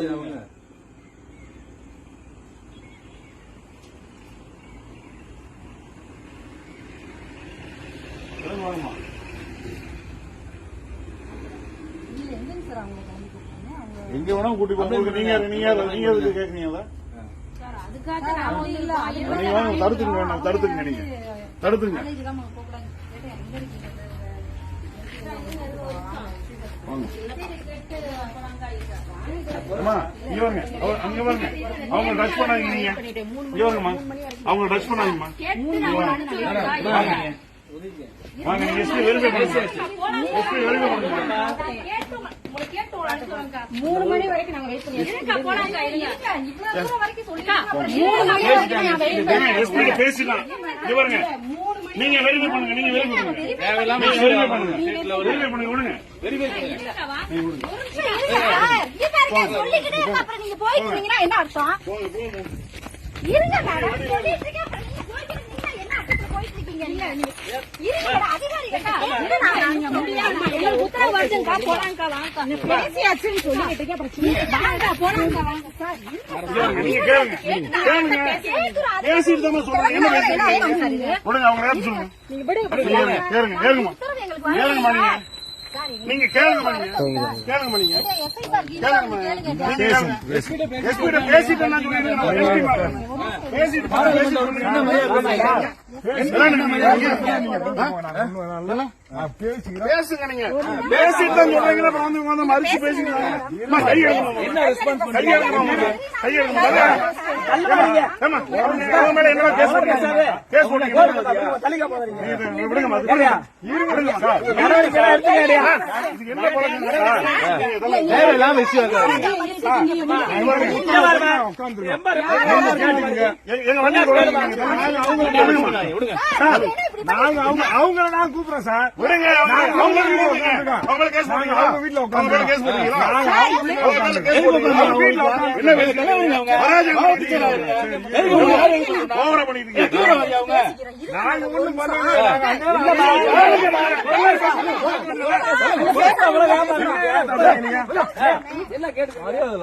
அவங்க வாங்கம்மா. எங்க வேணா கூட்டி போங்க. நீங்க நீங்க நீங்க எதுக்கு கேக்குறீங்க அதை சார் அதுக்காக நான் வந்து இல்ல, அது ஐயோ, நீங்க வாங்க தடுத்துங்க தடுத்துங்க நீங்க. தடுத்துங்க அம்மா இங்க வாங்க. அங்க வாங்க. அவங்க டச் பண்ணாதீங்க நீங்க. இங்க வாங்கம்மா. அவங்க டச் பண்ணாதீங்கம்மா. வாங்க. வாங்க நீங்க எஸ்பி வெரிஃபை பண்ணுங்க. எஸ்பி வெரிஃபை பண்ணுங்க. மூணு மணி வரைக்கும் நாங்க வெயிட் பண்ணி நீங்க வெரிஃபை பண்ணுங்க நீங்க வெரிஃபை பண்ணுங்க. நீங்க வெரிஃபை பண்ணுங்க. வெரிஃபை பண்ணுங்க. விடுங்க. சொல்லிக்கிட்டே இருக்க, அப்புறம் நீங்க போயிட்டு இருந்தீங்கன்னா என்ன அர்த்தம்? இருங்க மேடம் சொல்லிட்டு பேசிட்டு தான் சொல்றேன் என்ன பேசுறீங்க நீங்க கேளுங்க கேளுங்க. நீங்க கேளுங்க. பேசிட்டு நான் பேசிட்டு பேசுங்க நீங்க. பேசிட்டு தான் அப்புறம் வந்து மறுச்சு பேசுங்க. அம்மா, கை எடுக்கணும் தேவையில்லாம விஷயம் அவங்கள நான் கூப்பிடுறேன் சார் விடுங்க. அவங்க- வீட்டுல? அவங்க வீட்டுல உட்காந்து- என்ன பேசுறீங்க? கேட்டு மரியாதை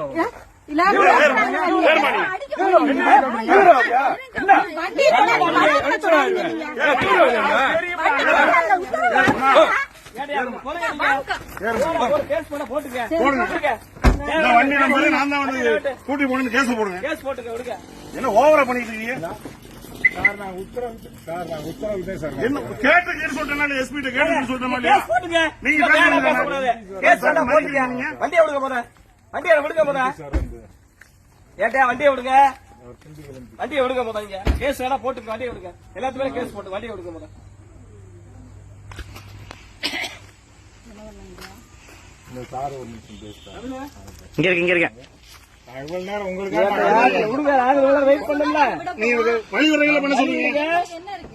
ஏறுமா நீ? கேஸ் பண்ண போட்டுக்க போடுங்க. இந்த வண்டி நம்பரு நான் தான் வந்து கூட்டி போனேன்னு கேஸ் போடுங்க கேஸ் போட்டுக்க விடுங்க. என்ன ஓவரா பண்ணிட்டு இருக்கீங்க? சார் நான் உத்தரவு சார் நான் உத்தரவு சார். என்ன கேட்டு கேட்டு சொல்றேன் எஸ்பி கிட்ட கேட்டு சொல்றேன் கேஸ் போட்டுங்க நீங்க. கேஸ் வேண்டாம், போட்டுக்க நீங்க. வண்டியை விடுங்க போத? வண்டியை விடுங்க போத? ஏட்டா வண்டியை விடுங்க? வண்டியை விடுங்க. போத இங்க. கேஸ் வேணா போட்டுக்க வண்டியை விடுங்க. எல்லாத்துமே கேஸ் போட்டு வண்டியை விடுங்க போத. இங்க இருக்கு இங்க இருக்கு. நான் இவ்வளவு நேரம்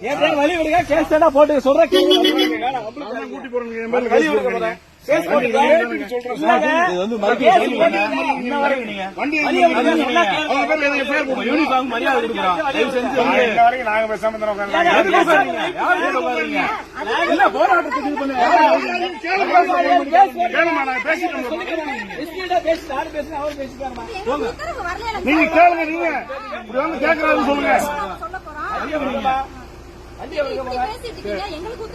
ஏட்டா வழி விடுங்க கேஸ் வேணா போட்டுக்க சொல்ற கேஸ் நான் கூட்டி போறேன். வண்டி நாங்க? கேளுங்க. நீங்க? கேட்கறாருன்னு சொல்லுங்க. இருக்கீங்க. எங்களுக்கு